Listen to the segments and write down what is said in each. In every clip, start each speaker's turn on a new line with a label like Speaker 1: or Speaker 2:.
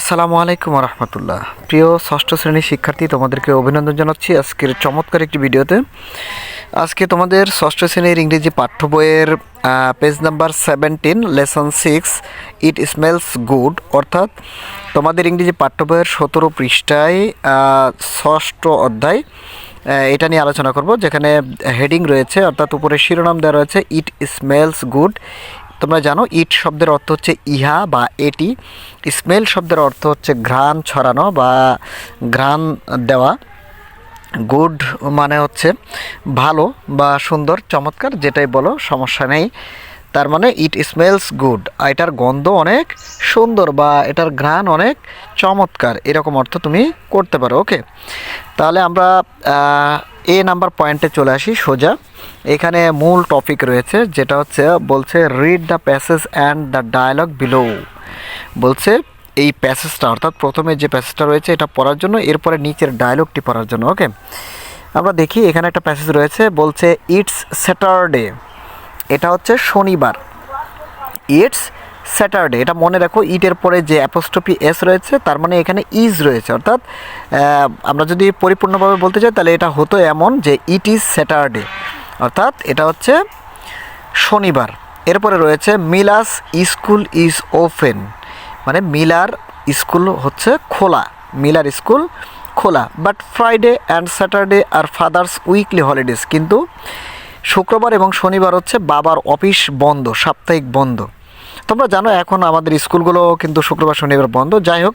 Speaker 1: আসসালামু আলাইকুম রহমতুল্লাহ। প্রিয় ষষ্ঠ শ্রেণির শিক্ষার্থী, তোমাদেরকে অভিনন্দন জানাচ্ছি আজকের চমৎকার একটি ভিডিওতে। আজকে তোমাদের ষষ্ঠ শ্রেণির ইংরেজি পাঠ্য বইয়ের page number seventeen lesson six it smells good অর্থাৎ তোমাদের ইংরেজি পাঠ্য বইয়ের সতেরো পৃষ্ঠায় ষষ্ঠ অধ্যায় এটা নিয়ে আলোচনা করব, যেখানে হেডিং রয়েছে, অর্থাৎ উপরে শিরোনাম দেওয়া রয়েছে ইট স্মেলস গুড তোমরা জানো, ইট শব্দের অর্থ হচ্ছে ইহা বা এটি। স্মেল শব্দের অর্থ হচ্ছে ঘ্রাণ ছড়ানো বা ঘ্রাণ দেওয়া। গুড মানে হচ্ছে ভালো বা সুন্দর, চমৎকার, যেটাই বলো, সমস্যা নেই। তার মানে ইট স্মেলস গুড। এটার গন্ধ অনেক সুন্দর বা এটার ঘ্রাণ অনেক চমৎকার। এরকম অর্থ তুমি করতে পারো, ওকে? তাহলে আমরা এ নাম্বার পয়েন্টে চলে আসি, সোজা। এখানে মূল টপিক রয়েছে, যেটা হচ্ছে, বলছে read the passage and the dialogue below বলছে, এই প্যাসেজটা অর্থাৎ প্রথমে যে প্যাসেজটা রয়েছে, এটা পড়ার জন্য, এরপরে নিচের ডায়লগটি পড়ার জন্য ওকে আমরা দেখি, এখানে একটা প্যাসেজ রয়েছে, বলছে ইটস স্যাটারডে এটা হচ্ছে শনিবার। ইটস স্যাটারডে এটা মনে রাখো ইটের পরে যে অ্যাপোস্টপি এস রয়েছে, তার মানে এখানে ইজ রয়েছে। অর্থাৎ আমরা যদি পরিপূর্ণভাবে বলতে চাই, তাহলে এটা হতো এমন যে ইট ইজ স্যাটারডে অর্থাৎ, এটা হচ্ছে শনিবার। এরপরে রয়েছে, মিলাস স্কুল ইজ ওপেন মানে মিলার স্কুল হচ্ছে খোলা। মিলার স্কুল খোলা। But Friday and Saturday are father's weekly holidays কিন্তু শুক্রবার এবং শনিবার হচ্ছে বাবার অফিস বন্ধ, সাপ্তাহিক বন্ধ। তোমরা জানো, এখন আমাদের স্কুলগুলো কিন্তু শুক্রবার, শনিবার বন্ধ। যাই হোক,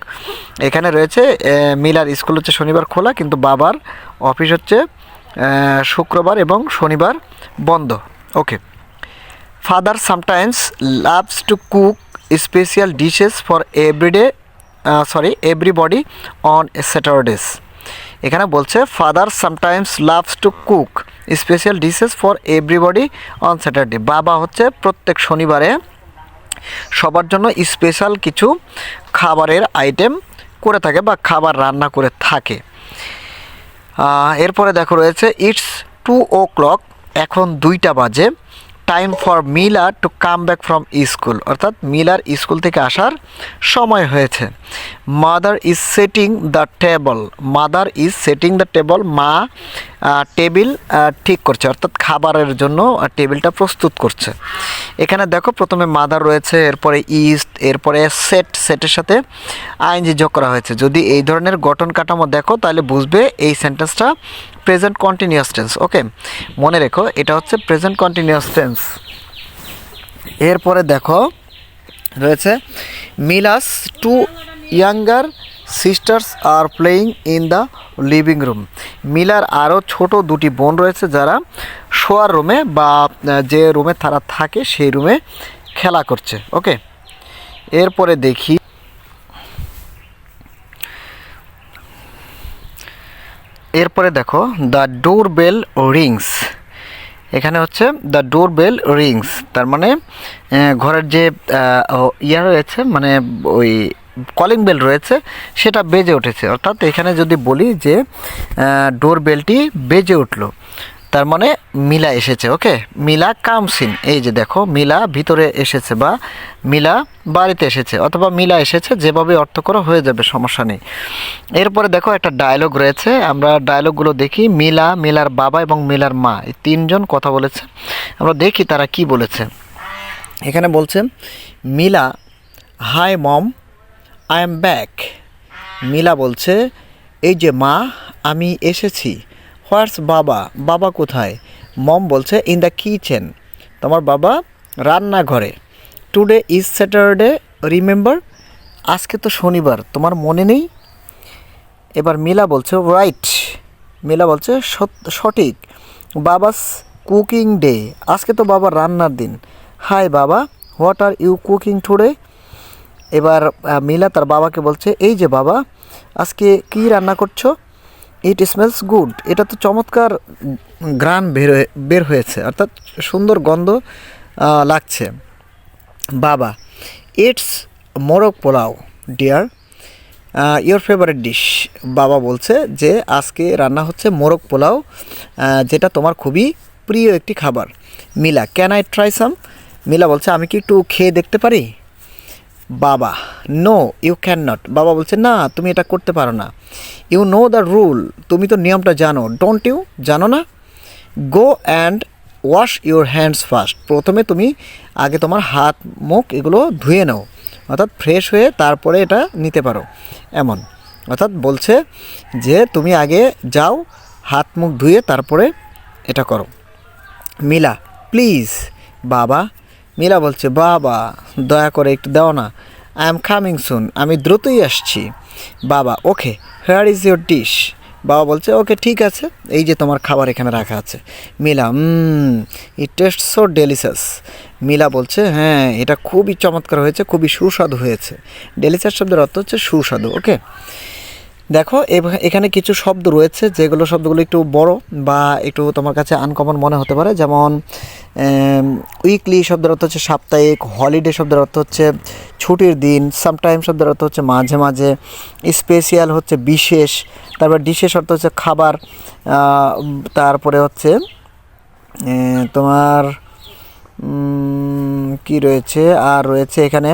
Speaker 1: এখানে রয়েছে মিলার স্কুল হচ্ছে শনিবার খোলা, কিন্তু বাবার অফিস হচ্ছে শুক্রবার এবং শনিবার বন্ধ। Okay. Father sometimes loves to cook special dishes for everyday sorry everybody on Saturdays এখানে বলছে father sometimes loves to cook special dishes for everybody on Saturday বাবা হচ্ছে প্রত্যেক শনিবারে সবার জন্য স্পেশাল কিছু খাবারের আইটেম করে থাকে বা খাবার রান্না করে থাকে। এরপরে দেখো রয়েছে ইটস টু ও ক্লক এখন দুইটা বাজে। Time for Mila to come back from school অর্থাৎ মিলার স্কুল থেকে আসার সময় হয়েছে। Mother is setting the table mother is setting the table মা টেবিল ঠিক করছে। অর্থাৎ খাবারের জন্য টেবিলটা প্রস্তুত করছে। এখানে দেখো, প্রথমে মাদার রয়েছে, এরপরে ইস্ট এরপরে সেট সেটের সাথে আইনজি যোগ করা হয়েছে। যদি এই ধরনের গঠন কাঠামো দেখো, তাহলে বুঝবে এই সেন্টেন্সটা প্রেজেন্ট কন্টিনিউয়াস টেন্স ওকে মনে রেখো, এটা হচ্ছে প্রেজেন্ট কন্টিনিউয়াস টেন্স এরপরে দেখো, রয়েছে Mila's two younger sisters are playing in the living room Miller আরও ছোট দুটি বোন রয়েছে যারা শোয়ার রুমে বা যে রুমে তারা থাকে সেই রুমে খেলা করছে ওকে এরপরে দেখি এরপরে দেখো দ্য ডোর বেল রিংস এখানে হচ্ছে দ্য ডোর বেল রিংস তার মানে ঘরের যে ইয়ে রয়েছে মানে ওই কলিং বেল রয়েছে, সেটা বেজে উঠেছে। অর্থাৎ এখানে যদি বলি যে ডোর বেলটি বেজে উঠল। তার মানে মিলা এসেছে ওকে মিলা কামসিন, এই যে দেখো, মিলা ভিতরে এসেছে বা মিলা বাড়িতে এসেছে, অথবা মিলা এসেছে, যেভাবে অর্থ করা হয়ে যাবে, সমস্যা নেই। এরপরে দেখো একটা ডায়লগ রয়েছে, আমরা ডায়লগগুলো দেখি, মিলা, মিলার বাবা এবং মিলার মা, এই তিনজন কথা বলেছে। আমরা দেখি তারা কি বলেছে। এখানে বলছে, Mila hi mom I am back Mila বলছে, এই যে মা, আমি এসেছি। হোয়াটস বাবা বাবা কোথায়? মম বলছে ইন দ্য কিচেন তোমার বাবা রান্নাঘরে। টুডে ইজ স্যাটারডে রিমেম্বার আজকে তো শনিবার, তোমার মনে নেই? এবার মিলা বলছে রাইট মিলা বলছে সঠিক। Baba's cooking day. আজকে তো বাবা রান্নার দিন। Hi Baba, what are you cooking today? এবার মিলা তার বাবাকে বলছে, এই যে বাবা, আজকে কি রান্না করছ? ইট স্মেলস গুড এটা তো চমৎকার গ্রান বের বের হয়েছে। অর্থাৎ সুন্দর গন্ধ লাগছে। বাবা it's morog polao dear your favourite dish বাবা বলছে যে, আজকে রান্না হচ্ছে মোরগ পোলাও যেটা তোমার খুবই প্রিয় একটি খাবার। Mila can I try some Mila বলছে, আমি কি একটু খেয়ে দেখতে পারি? বাবা নো ইউ ক্যান নট বাবা বলছে, না, তুমি এটা করতে পারো না। ইউ নো দ্য রুল তুমি তো নিয়মটা জানো। ডোন্ট ইউ জানো না? Go and wash your hands first প্রথমে তুমি আগে তোমার হাত, মুখ এগুলো ধুয়ে নাও। অর্থাৎ ফ্রেশ হয়ে তারপরে এটা নিতে পারো। এমন। অর্থাৎ বলছে যে তুমি আগে যাও, হাত, মুখ ধুয়ে তারপরে এটা করো। মিলা প্লিজ বাবা মিলা বলছে, বাবা, দয়া করে একটু দাও না। আই এম কামিং সুন আমি দ্রুতই আসছি। বাবা okay here is your dish বাবা বলছে ওকে ঠিক আছে। এই যে তোমার খাবার এখানে রাখা আছে। Mila it taste so delicious Mila বলছে হ্যাঁ এটা খুবই চমৎকার হয়েছে, খুবই সুস্বাদু হয়েছে। ডেলিশাস শব্দের অর্থ হচ্ছে সুস্বাদু ওকে দেখো এখানে কিছু শব্দ রয়েছে যেগুলো শব্দগুলো একটু বড় বা একটু তোমার কাছে আনকমন মনে হতে পারে। যেমন উইকলি শব্দের অর্থ হচ্ছে সাপ্তাহিক হলিডে শব্দের অর্থ হচ্ছে ছুটির দিন সামটাইম শব্দের অর্থ হচ্ছে মাঝে মাঝে স্পেশিয়াল হচ্ছে বিশেষ, তারপর ডিশেষ অর্থ হচ্ছে খাবার তারপরে হচ্ছে তোমার কি রয়েছে? আর রয়েছে এখানে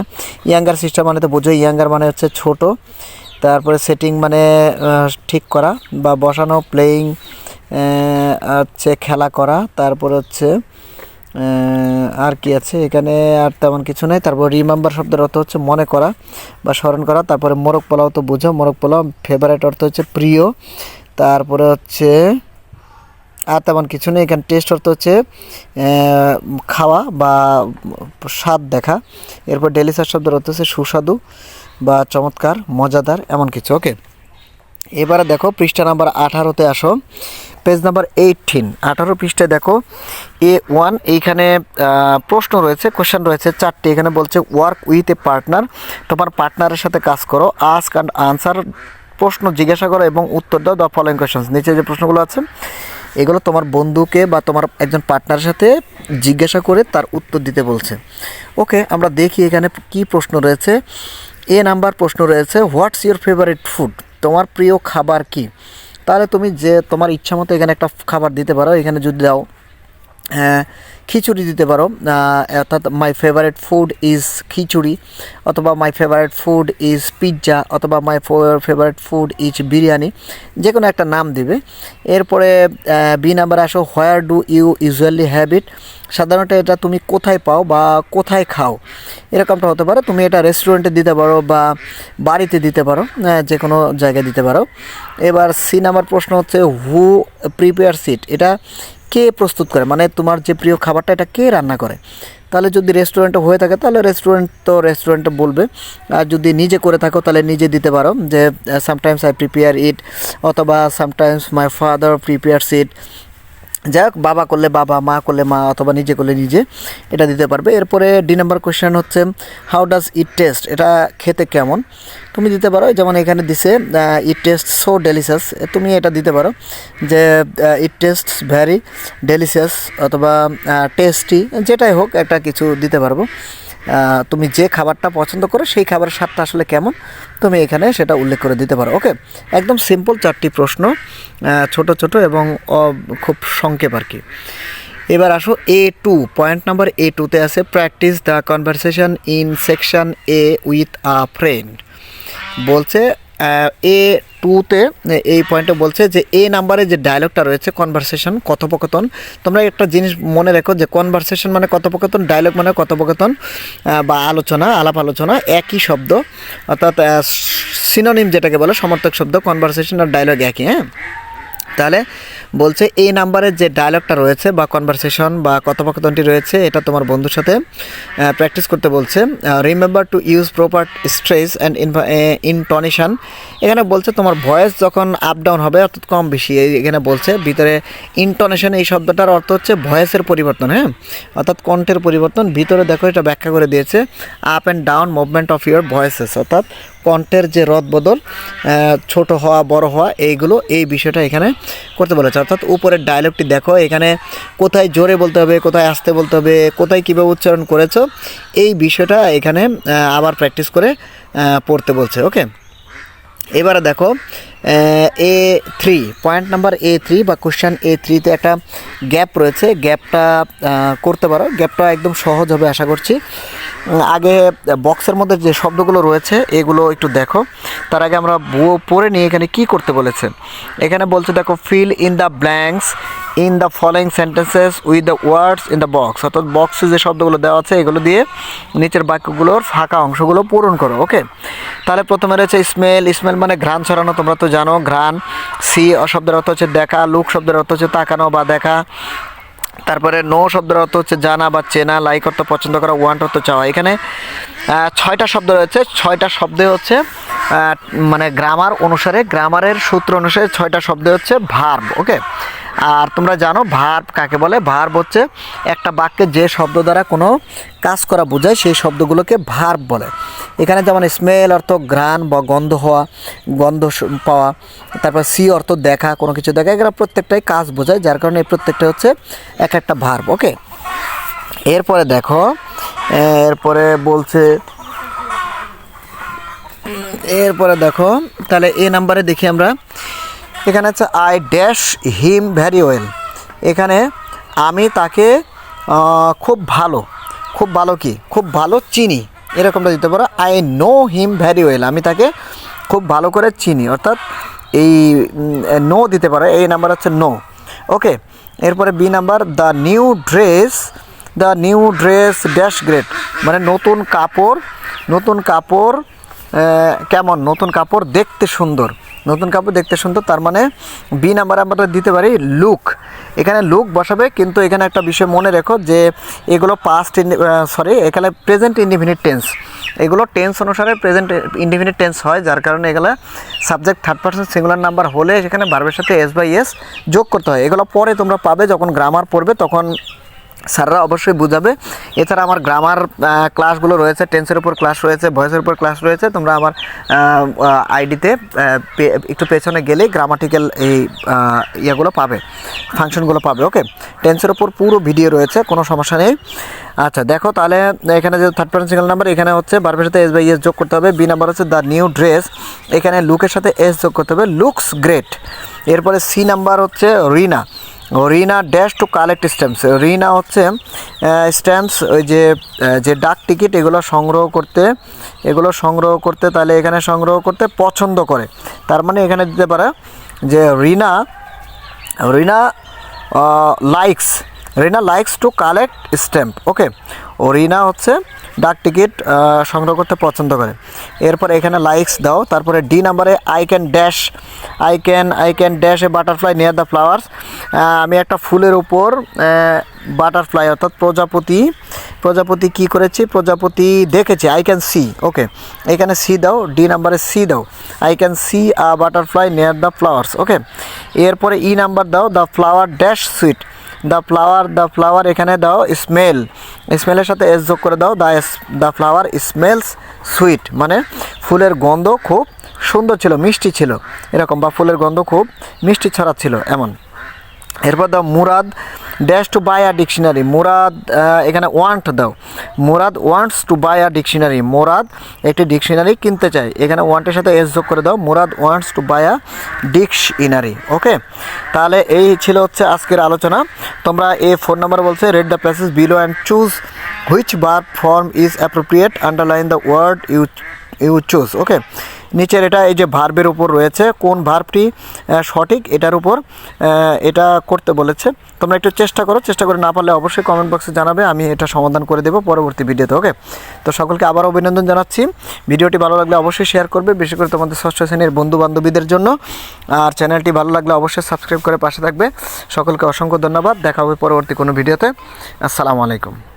Speaker 1: ইয়াঙ্গার সিস্টেম মানে তো বোঝো ইয়াঙ্গার মানে হচ্ছে ছোট। তারপরে সেটিং মানে ঠিক করা বা বসানো প্লেয়িং হচ্ছে খেলা করা, তারপর হচ্ছে আর কি আছে? এখানে আর তেমন কিছু নেই। তারপর রিমেম্বার শব্দের অর্থ হচ্ছে মনে করা বা স্মরণ করা। তারপরে মোরগ পোলাও তো বোঝো, মোরগ পোলাও ফেভারেট অর্থ হচ্ছে প্রিয়। তারপরে হচ্ছে, আর তেমন কিছু নেই। এখানে টেস্ট অর্থ হচ্ছে খাওয়া বা স্বাদ দেখা। এরপর ডেলিসার শব্দের অর্থ হচ্ছে সুস্বাদু। বা চমৎকার, মজাদার, এমন কিছু, ওকে? এবারে দেখো, পৃষ্ঠা নাম্বার আঠারোতে আসো। পেজ নাম্বার এইটিন আঠারো পৃষ্ঠায় দেখো এ ওয়ান এইখানে প্রশ্ন রয়েছে কোশ্চেন রয়েছে, চারটি। এখানে বলছে ওয়ার্ক উইথ এ পার্টনার তোমার পার্টনারের সাথে কাজ করো আস্ক অ্যান্ড আনসার প্রশ্ন জিজ্ঞাসা করো এবং উত্তর দাও দ্য ফলোয়িং কোয়েশনস নিচে যে প্রশ্নগুলো আছে, এগুলো তোমার বন্ধুকে বা তোমার একজন পার্টনারের সাথে জিজ্ঞাসা করে তার উত্তর দিতে বলছে। ওকে, আমরা দেখি এখানে কি প্রশ্ন রয়েছে। এ নাম্বার প্রশ্ন রয়েছে হোয়াটস ইউর ফেভারিট ফুড তোমার প্রিয় খাবার কি? তাহলে তুমি যে তোমার ইচ্ছা মতো এখানে একটা খাবার দিতে পারো এখানে যদি দাও আহ, খিচুড়ি দিতে পারো। অর্থাৎ my favourite food is khichdi, অথবা my favourite food is pizza অথবা my favourite food is biryani যে কোনো একটা নাম দিবে। এরপরে বি নাম্বারে আসো where do you usually have it সাধারণত এটা তুমি কোথায় পাও বা কোথায় খাও? এরকমটা হতে পারে। তুমি এটা রেস্টুরেন্টে দিতে পারো বা বাড়িতে দিতে পারো যে কোনো জায়গায় দিতে পারো। এবার সি নাম্বার প্রশ্ন হচ্ছে হু প্রিপেয়ার সিট এটা কে প্রস্তুত করে? মানে তোমার যে প্রিয় খাবারটা, এটা কে রান্না করে? তাহলে যদি রেস্টুরেন্টে হয়ে থাকে, তাহলে রেস্টুরেন্ট তো রেস্টুরেন্টে বলবে। আর যদি নিজে করে থাকো, তাহলে নিজে দিতে পারো। যে সামটাইমস আই প্রিপেয়ার ইট অথবা সামটাইমস মাই ফাদার প্রিপেয়ারস ইট যাই হোক বাবা করলে বাবা, মা করলে মা অথবা নিজে করলে নিজে, এটা দিতে পারবে। এরপরে ডি নাম্বার কোয়েশ্চেন হচ্ছে হাউ ডাজ ইট টেস্ট এটা খেতে কেমন? তুমি দিতে পারো যেমন এখানে দিছে ইট টেস্ট সো ডেলিশিয়াস তুমি এটা দিতে পারো যে ইট টেস্ট ভ্যারি ডেলিশিয়াস অথবা টেস্টি যেটাই হোক একটা কিছু দিতে পারব। তুমি যে খাবারটা পছন্দ করো, সেই খাবারের স্বাদটা আসলে কেমন? তুমি এখানে সেটা উল্লেখ করে দিতে পারো। ওকে একদম সিম্পল চারটি প্রশ্ন ছোট ছোট এবং খুব সংক্ষেপ আর কি। এবার আসো A two point number A টুতে আছে practice the conversation in section A with a friend বলছে এ টুতে এই পয়েন্টে বলছে যে, এই নাম্বারে যে ডায়লগটা রয়েছে কনভারসেশন কথোপকথন, তোমরা একটা জিনিস মনে রেখো যে কনভারসেশন মানে কথোপকথন ডায়লগ মানে কথোপকথন বা আলোচনা, আলাপ আলোচনা, একই শব্দ, অর্থাৎ সিনোনিম যেটাকে বলে, সমর্থক শব্দ কনভারসেশন আর ডায়লগ একই হ্যাঁ? তাহলে বলছে এই নাম্বারের যে ডায়লগটা রয়েছে বা কনভারসেশন বা কথোপকথনটি রয়েছে, এটা তোমার বন্ধুর সাথে প্র্যাকটিস করতে বলছে। Remember to use proper stress and intonation এখানে বলছে তোমার ভয়েস যখন আপ ডাউন হবে, অর্থাৎ কম বেশি এখানে বলছে, ভিতরে ইনটনেশন এই শব্দটার অর্থ হচ্ছে ভয়েসের পরিবর্তন হ্যাঁ? অর্থাৎ কণ্ঠের পরিবর্তন। ভিতরে দেখো এটা ব্যাখ্যা করে দিয়েছে up and down movement of your voices অর্থাৎ কণ্ঠের যে রদ বদল ছোট হওয়া, বড় হওয়া, এইগুলো, এই বিষয়টা এখানে করতে বলেছে। অর্থাৎ উপরের ডায়লগটি দেখো, এখানে কোথায় জোরে বলতে হবে, কোথায় আসতে বলতে হবে, কোথায় কীভাবে উচ্চারণ করেছ, এই বিষয়টা এখানে আবার প্র্যাকটিস করে পড়তে বলছে ওকে এবারে দেখো A three point number A three বা কোশ্চেন এ থ্রিতে একটা গ্যাপ রয়েছে। গ্যাপটা করতে পারো। গ্যাপটা একদম সহজ হবে, আশা করছি। আগে বক্সের মধ্যে যে শব্দগুলো রয়েছে, এগুলো একটু দেখো। তার আগে আমরা বো- পড়ে নিয়ে এখানে কি করতে বলেছে। এখানে বলছে, দেখো fill in the blanks in the following sentences with the words in the box অর্থাৎ বক্সে যে শব্দগুলো দেওয়া আছে, এগুলো দিয়ে নিচের বাক্যগুলোর ফাঁকা অংশগুলো পূরণ করো ওকে তাহলে প্রথমে রয়েছে স্মেল স্মেল মানে ঘ্রাণ ছড়ানো, তোমরা তো জানো, ঘ্রাণ। সি শব্দের অর্থ হচ্ছে দেখা, লুক শব্দের অর্থ হচ্ছে তাকানো বা দেখা। তারপরে নো শব্দের অর্থ হচ্ছে জানা বা চেনা, লাইক অর্থ পছন্দ করা ওয়ান্ট অর্থ চাওয়া। এখানে ছয়টা শব্দ রয়েছে। ছয়টা শব্দে হচ্ছে মানে গ্রামার অনুসারে গ্রামারের সূত্র অনুসারে ছয়টা শব্দ হচ্ছে ভার্ব ওকে আর তোমরা জানো ভার্ব কাকে বলে? ভার্ব হচ্ছে একটা বাক্যে যে শব্দ দ্বারা কোনো কাজ করা বোঝায়, সেই শব্দগুলোকে ভার্ব বলে। এখানে যেমন স্মেল অর্থ ঘ্রাণ বা গন্ধ হওয়া, গন্ধ পাওয়া, তারপর সি অর্থ দেখা, কোনো কিছু দেখা, এগুলো প্রত্যেকটাই কাজ বোঝায়, যার কারণে এই প্রত্যেকটা হচ্ছে এক একটা ভার্ব ওকে এরপরে দেখো, এরপরে বলছে এরপরে দেখো, তাহলে এ নাম্বারে দেখি আমরা। এখানে হচ্ছে I dash him very well এখানে, আমি তাকে খুব ভালো খুব ভালো কি, খুব ভালো চিনি। এরকমটা দিতে পারো I know him very well আমি তাকে খুব ভালো করে চিনি, অর্থাৎ এই নো দিতে পারো। এই নাম্বার হচ্ছে নো ওকে, এরপরে B number the new dress the new dress dash great মানে নতুন কাপড় নতুন কাপড় কেমন? নতুন কাপড় দেখতে সুন্দর। নতুন কাপড় দেখতে সুন্দর, তার মানে বি নাম্বার আমরা দিতে পারি লুক এখানে লুক বসাবে, কিন্তু এখানে একটা বিষয় মনে রেখো যে এগুলো পাস্ট ইন সরি এখানে প্রেজেন্ট ইন্ডিফিনিট টেন্স এগুলো টেন্স অনুসারে প্রেজেন্ট ইন্ডিফিনিট টেন্স হয়, যার কারণে এগুলো subject third person singular number হলে সেখানে ভার্বের সাথে এস বাই এস যোগ করতে হয়। এগুলো পরে তোমরা পাবে, যখন গ্রামার পড়বে, তখন স্যাররা অবশ্যই বুঝাবে। এছাড়া আমার গ্রামার ক্লাসগুলো রয়েছে টেন্সের উপর ক্লাস রয়েছে ভয়েসের উপর ক্লাস রয়েছে, তোমরা আমার আইডিতে একটু পেছনে গেলেই গ্রামাটিক্যাল এই ইয়েগুলো পাবে ফাংশনগুলো পাবে ওকে টেন্সের উপর পুরো ভিডিও রয়েছে, কোনো সমস্যা নেই। আচ্ছা দেখো তাহলে, এখানে যে থার্ড পার্সন সিঙ্গেল নাম্বার এখানে হচ্ছে বারবের সাথে এস বাই এস যোগ করতে হবে বি নাম্বার হচ্ছে দ্য নিউ ড্রেস এখানে লুকের সাথে এস যোগ করতে হবে লুকস গ্রেট এরপরে সি নাম্বার হচ্ছে Rina Rina dash to collect stamps Rina হচ্ছে স্ট্যাম্পস ওই যে যে ডাক টিকিট এগুলো সংগ্রহ করতে, এগুলো সংগ্রহ করতে তাহলে এখানে সংগ্রহ করতে পছন্দ করে। তার মানে এখানে দিতে পারে যে Rina Rina likes Rina likes to collect stamp okay ও রিনা হচ্ছে ডাক টিকিট সংগ্রহ করতে পছন্দ করে। এরপর এখানে লাইকস দাও, তারপরে ডি নাম্বারে I can dash I can I can dash a butterfly near the flowers আমি একটা ফুলের উপর বাটারফ্লাই অর্থাৎ প্রজাপতি প্রজাপতি কি করেছি? প্রজাপতি দেখেছি আই ক্যান সি ওকে এখানে সি দাও ডি নাম্বারে সি দাও I can see a butterfly near the flowers okay এরপরে ই নাম্বার দাও the flower dash sweet the flower the flower এখানে দাও স্মেল। স্মেলের সাথে এস যোগ করে দাও, the the flower smells sweet মানে ফুলের গন্ধ খুব সুন্দর ছিল, মিষ্টি ছিল। এরকম, বা ফুলের গন্ধ খুব মিষ্টি ছড়াচ্ছিল, এমন। এরপর দাও Murad dash to buy a dictionary, Murad এখানে ওয়ান্ট দাও। Murad wants to buy a dictionary Murad একটি ডিকশনারি কিনতে চায়। এখানে ওয়ান্টের সাথে এস যোগ করে দাও, Murad wants to buy a dictionary okay তাহলে এই ছিল হচ্ছে আজকের আলোচনা। তোমরা এই ফোন নাম্বার বলছে read the passage below and choose which bar form is appropriate underline the word you you choose okay নিচের এটা এই যে ভার্বের উপর রয়েছে, কোন ভার্বটি সঠিক এটার উপর এটা করতে বলেছে। তোমরা একটু চেষ্টা করো, চেষ্টা করে না পারলে অবশ্যই কমেন্ট বক্সে জানাবে, আমি এটা সমাধান করে দেবো পরবর্তী ভিডিওতে ওকে তো সকলকে আবার অভিনন্দন জানাচ্ছি। ভিডিওটি ভালো লাগলে অবশ্যই শেয়ার করবে বিশেষ করে তোমাদের ষষ্ঠ শ্রেণির বন্ধু বান্ধবীদের জন্য। আর চ্যানেলটি ভালো লাগলে অবশ্যই সাবস্ক্রাইব করে পাশে থাকবে। সকলকে অসংখ্য ধন্যবাদ, দেখা হবে পরবর্তী কোনো ভিডিওতে। আসসালামু আলাইকুম।